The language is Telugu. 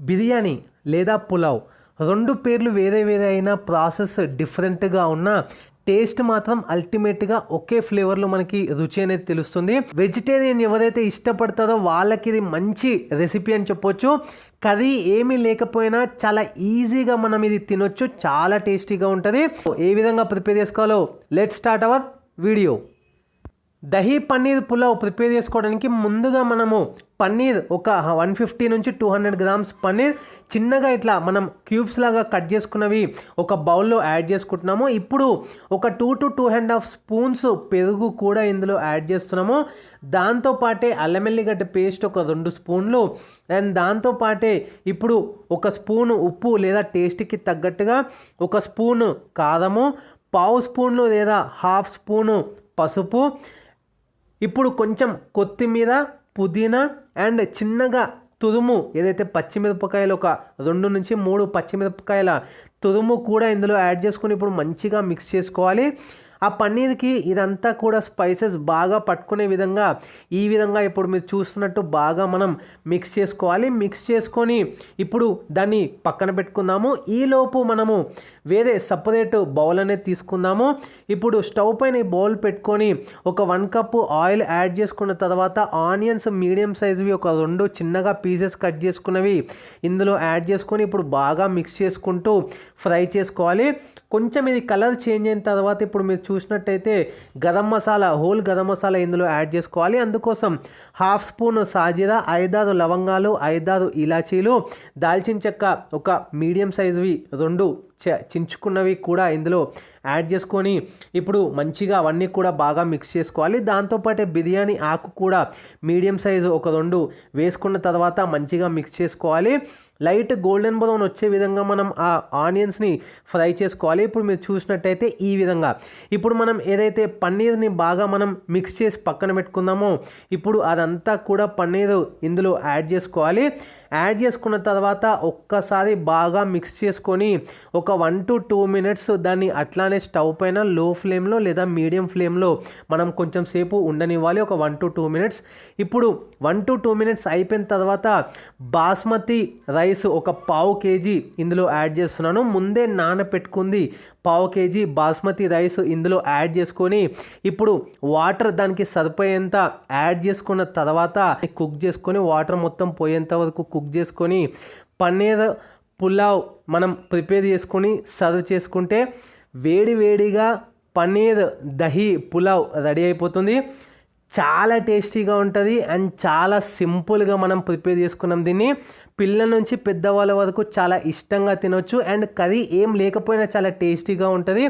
బిర్యానీ లేదా పులావ్. రెండు పేర్లు వేరే వేరే అయినా ప్రాసెస్ డిఫరెంట్గా ఉన్న టేస్ట్ మాత్రం అల్టిమేట్గా ఒకే ఫ్లేవర్లో మనకి రుచి అనేది తెలుస్తుంది. వెజిటేరియన్ ఎవరైతే ఇష్టపడతారో వాళ్ళకి ఇది మంచి రెసిపీ అని చెప్పొచ్చు. కర్రీ ఏమీ లేకపోయినా చాలా ఈజీగా మనం ఇది తినొచ్చు. చాలా టేస్టీగా ఉంటుంది. ఏ విధంగా ప్రిపేర్ చేసుకోవాలో let start our video dahi paneer pulao prepare చేసుకోవడానికి ముందుగా మనము పన్నీర్ ఒక వన్ ఫిఫ్టీ నుంచి టూ హండ్రెడ్ గ్రామ్స్ పన్నీర్ చిన్నగా ఇట్లా మనం క్యూబ్స్ లాగా కట్ చేసుకున్నవి ఒక బౌల్లో యాడ్ చేసుకుంటున్నాము. ఇప్పుడు ఒక two to two and half spoons పెరుగు కూడా ఇందులో యాడ్ చేస్తున్నాము. దాంతోపాటే అల్లమెల్లిగడ్డ పేస్ట్ ఒక రెండు స్పూన్లు. అండ్ దాంతోపాటే ఇప్పుడు ఒక స్పూన్ ఉప్పు లేదా టేస్ట్కి తగ్గట్టుగా ఒక స్పూను కారము పావు స్పూన్లు లేదా హాఫ్ స్పూను పసుపు ఇప్పుడు కొంచెం కొత్తిమీర పుదీనా అండ్ చిన్నగా తురుము ఏదైతే పచ్చిమిరపకాయలు ఒక రెండు నుంచి మూడు పచ్చిమిరపకాయల తురుము కూడా ఇందులో యాడ్ చేసుకొని ఇప్పుడు మంచిగా మిక్స్ చేసుకోవాలి. ఆ పన్నీర్కి ఇదంతా కూడా స్పైసెస్ బాగా పట్టుకునే విధంగా ఈ విధంగా ఇప్పుడు మీరు చూస్తున్నట్టు బాగా మనం మిక్స్ చేసుకోవాలి. మిక్స్ చేసుకొని ఇప్పుడు దాన్ని పక్కన పెట్టుకుందాము. ఈలోపు మనము వేరే సపరేట్ బౌల్ అనేది తీసుకుందాము. ఇప్పుడు స్టవ్ పైన ఈ బౌల్ పెట్టుకొని ఒక వన్ కప్పు ఆయిల్ యాడ్ చేసుకున్న తర్వాత ఆనియన్స్ మీడియం సైజువి ఒక రెండు చిన్నగా పీసెస్ కట్ చేసుకున్నవి ఇందులో యాడ్ చేసుకొని ఇప్పుడు బాగా మిక్స్ చేసుకుంటూ ఫ్రై చేసుకోవాలి. కొంచెం ఇది కలర్ చేంజ్ అయిన తర్వాత ఇప్పుడు మీరు చూసినట్టయితే గరం మసాలా హోల్ గరం మసాలా ఇందులో యాడ్ చేసుకోవాలి. అందుకోసం హాఫ్ స్పూన్ సాజీరా ఐదారు లవంగాలు ఐదారు ఇలాచీలు దాల్చిన చెక్క ఒక మీడియం సైజువి రెండు చించుకున్నవి కూడా ఇందులో యాడ్ చేసుకొని ఇప్పుడు మంచిగా అవన్నీ కూడా బాగా మిక్స్ చేసుకోవాలి. దాంతోపాటే బిర్యానీ ఆకు కూడా మీడియం సైజు ఒక రెండు వేసుకున్న తర్వాత మంచిగా మిక్స్ చేసుకోవాలి. లైట్ గోల్డెన్ బ్రౌన్ వచ్చే విధంగా మనం ఆ ఆనియన్స్ని ఫ్రై చేసుకోవాలి. ఇప్పుడు మీరు చూసినట్టయితే ఈ విధంగా. ఇప్పుడు మనం ఏదైతే పన్నీర్ని బాగా మనం మిక్స్ చేసి పక్కన పెట్టుకుందామో ఇప్పుడు అదంతా కూడా పన్నీర్ ఇందులో యాడ్ చేసుకోవాలి. యాడ్ చేసుకున్న తర్వాత ఒక్కసారి బాగా మిక్స్ చేసుకొని ఒక ఒక వన్ టు టూ మినిట్స్ దాన్ని అట్లానే స్టవ్ పైన లో ఫ్లేమ్లో లేదా మీడియం ఫ్లేమ్లో మనం కొంచెం సేపు ఉండనివ్వాలి. ఒక వన్ టు టూ మినిట్స్ ఇప్పుడు వన్ టు టూ మినిట్స్ అయిపోయిన తర్వాత బాస్మతి రైస్ ఒక పావు కేజీ ఇందులో యాడ్ చేస్తున్నాను. ముందే నానపెట్టుకుంది పావు కేజీ బాస్మతి రైస్ ఇందులో యాడ్ చేసుకొని ఇప్పుడు వాటర్ దానికి సరిపోయేంత యాడ్ చేసుకున్న తర్వాత కుక్ చేసుకొని వాటర్ మొత్తం పోయేంత వరకు కుక్ చేసుకొని పన్నీర్ పులావ్ మనం ప్రిపేర్ చేసుకొని సర్వ్ చేసుకుంటే వేడి వేడిగా పన్నీర్ దహీ పులావ్ రెడీ అయిపోతుంది. చాలా టేస్టీగా ఉంటుంది అండ్ చాలా సింపుల్గా మనం ప్రిపేర్ చేసుకున్నాం దీన్ని. పిల్లల నుంచి పెద్దవాళ్ళ వరకు చాలా ఇష్టంగా తినొచ్చు అండ్ కర్రీ ఏం లేకపోయినా చాలా టేస్టీగా ఉంటుంది.